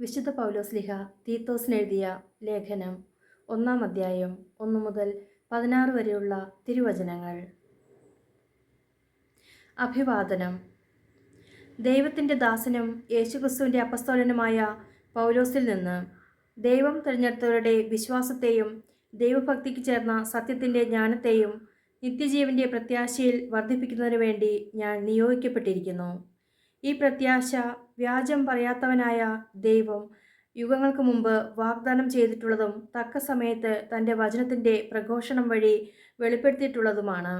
വിശുദ്ധ പൗലോസ്ലിഹ തീത്തോസിനെഴുതിയ ലേഖനം ഒന്നാം അധ്യായം ഒന്നു മുതൽ പതിനാറ് വരെയുള്ള തിരുവചനങ്ങൾ. അഭിവാദനം. ദൈവത്തിന്റെ ദാസനും യേശുക്രിസ്തുവിന്റെ അപ്പസ്തോലനുമായ പൗലോസിൽ നിന്ന് ദൈവം തിരഞ്ഞെടുത്തവരുടെ വിശ്വാസത്തെയും ദൈവഭക്തിക്ക് ചേർന്ന സത്യത്തിന്റെ ജ്ഞാനത്തെയും നിത്യജീവന്റെ പ്രത്യാശയിൽ വർദ്ധിപ്പിക്കുന്നതിനു വേണ്ടി ഞാൻ നിയോഗിക്കപ്പെട്ടിരിക്കുന്നു. ഈ പ്രത്യാശ വ്യാജം പറയാത്തവനായ ദൈവം യുഗങ്ങൾക്ക് മുമ്പ് വാഗ്ദാനം ചെയ്തിട്ടുള്ളതും തക്ക സമയത്ത് തന്റെ വചനത്തിന്റെ പ്രഘോഷണം വഴി വെളിപ്പെടുത്തിയിട്ടുള്ളതുമാണ്.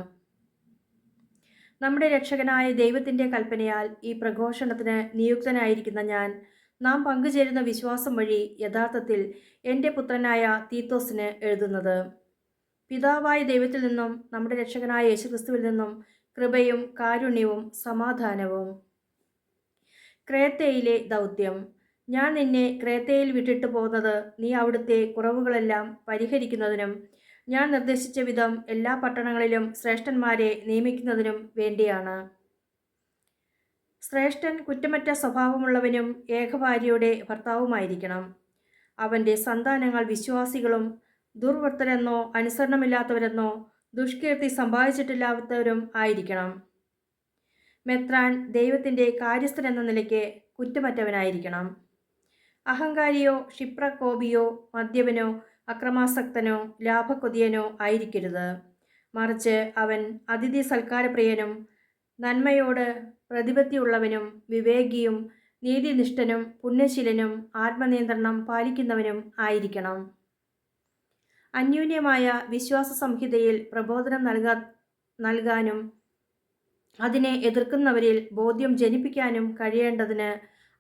നമ്മുടെ രക്ഷകനായ ദൈവത്തിന്റെ കൽപ്പനയാൽ ഈ പ്രഘോഷണത്തിന് നിയുക്തനായിരിക്കുന്ന ഞാൻ നാം പങ്കുചേരുന്ന വിശ്വാസം വഴി യഥാർത്ഥത്തിൽ എന്റെ പുത്രനായ തീത്തോസിന് എഴുതുന്നത്. പിതാവായ ദൈവത്തിൽ നിന്നും നമ്മുടെ രക്ഷകനായ യേശുക്രിസ്തുവിൽ നിന്നും കൃപയും കാരുണ്യവും സമാധാനവും. ക്രേത്തയിലെ ദൗത്യം. ഞാൻ നിന്നെ ക്രേത്തയിൽ വിട്ടിട്ട് പോകുന്നത് നീ അവിടുത്തെ കുറവുകളെല്ലാം പരിഹരിക്കുന്നതിനും ഞാൻ നിർദ്ദേശിച്ച വിധം എല്ലാ പട്ടണങ്ങളിലും ശ്രേഷ്ഠന്മാരെ നിയമിക്കുന്നതിനും വേണ്ടിയാണ്. ശ്രേഷ്ഠൻ കുറ്റമറ്റ സ്വഭാവമുള്ളവനും ഏകഭാര്യയുടെ ഭർത്താവുമായിരിക്കണം. അവന്റെ സന്താനങ്ങൾ വിശ്വാസികളും ദുർവൃത്തരെന്നോ അനുസരണമില്ലാത്തവരെന്നോ ദുഷ്കീർത്തി സമ്പാദിച്ചിട്ടില്ലാത്തവരും ആയിരിക്കണം. മെത്രാൻ ദൈവത്തിന്റെ കാര്യസ്ഥൻ എന്ന നിലയ്ക്ക് കുറ്റമറ്റവനായിരിക്കണം. അഹങ്കാരിയോ ക്ഷിപ്രകോപിയോ മദ്യപനോ അക്രമാസക്തനോ ലാഭക്കൊതിയനോ ആയിരിക്കരുത്. മറിച്ച് അവൻ അതിഥി സൽക്കാരപ്രിയനും നന്മയോട് പ്രതിപത്തിയുള്ളവനും വിവേകിയും നീതിനിഷ്ഠനും പുണ്യശീലനും ആത്മനിയന്ത്രണം പാലിക്കുന്നവനും ആയിരിക്കണം. അന്യൂന്യമായ വിശ്വാസ സംഹിതയിൽ പ്രബോധനം നൽകാ നൽകാനും അതിനെ എതിർക്കുന്നവരിൽ ബോധ്യം ജനിപ്പിക്കാനും കഴിയേണ്ടതിന്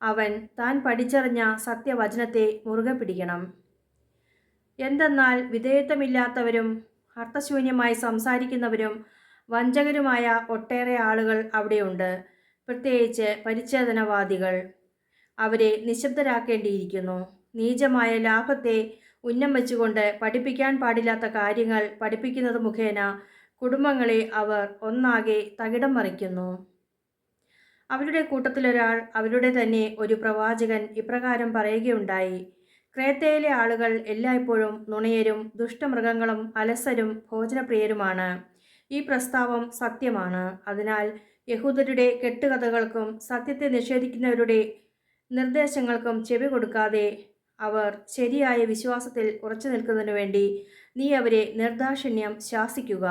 അവൻ താൻ പഠിച്ചറിഞ്ഞ സത്യവചനത്തെ മുറുകെ പിടിക്കണം. എന്തെന്നാൽ വിധേയത്വമില്ലാത്തവരും അർത്ഥശൂന്യമായി സംസാരിക്കുന്നവരും വഞ്ചകരുമായ ഒട്ടേറെ ആളുകൾ അവിടെയുണ്ട്. പ്രത്യേകിച്ച് പരിച്ഛേദനവാദികൾ. അവരെ നിശബ്ദരാക്കേണ്ടിയിരിക്കുന്നു. നീചമായ ലാഭത്തെ ഉന്നം വെച്ചുകൊണ്ട് പഠിപ്പിക്കാൻ പാടില്ലാത്ത കാര്യങ്ങൾ പഠിപ്പിക്കുന്നത് മുഖേന കുടുംബങ്ങളെ അവർ ഒന്നാകെ തകിടം മറിക്കുന്നു. അവരുടെ കൂട്ടത്തിലൊരാൾ അവരുടെ തന്നെ ഒരു പ്രവാചകൻ ഇപ്രകാരം പറയുകയുണ്ടായി. ക്രേത്തയിലെ ആളുകൾ എല്ലായ്പ്പോഴും നുണയരും ദുഷ്ടമൃഗങ്ങളും അലസരും ഭോജനപ്രിയരുമാണ്. ഈ പ്രസ്താവം സത്യമാണ്. അതിനാൽ യഹൂദരുടെ കെട്ടുകഥകൾക്കും സത്യത്തെ നിഷേധിക്കുന്നവരുടെ നിർദ്ദേശങ്ങൾക്കും ചെവി കൊടുക്കാതെ അവർ ശരിയായ വിശ്വാസത്തിൽ ഉറച്ചു നിൽക്കുന്നതിനു വേണ്ടി നീ അവരെ നിർദാക്ഷിണ്യം ശാസിക്കുക.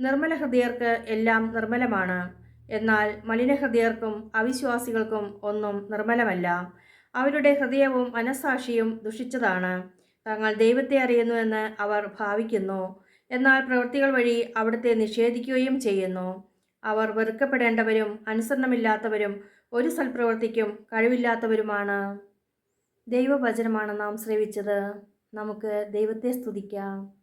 നിർമ്മല ഹൃദയർക്ക് എല്ലാം നിർമ്മലമാണ്. എന്നാൽ മലിനഹൃദയർക്കും അവിശ്വാസികൾക്കും ഒന്നും നിർമ്മലമല്ല. അവരുടെ ഹൃദയവും മനസാക്ഷിയും ദുഷിച്ചതാണ്. തങ്ങൾ ദൈവത്തെ അറിയുന്നുവെന്ന് അവർ ഭാവിക്കുന്നു. എന്നാൽ പ്രവൃത്തികൾ വഴി അവിടുത്തെ നിഷേധിക്കുകയും ചെയ്യുന്നു. അവർ വെറുക്കപ്പെടേണ്ടവരും അനുസരണമില്ലാത്തവരും ഒരു സൽപ്രവൃത്തിക്കും കഴിവില്ലാത്തവരുമാണ്. ദൈവവചനമാണ് നാം ശ്രവിച്ചത്. നമുക്ക് ദൈവത്തെ സ്തുതിക്കാം.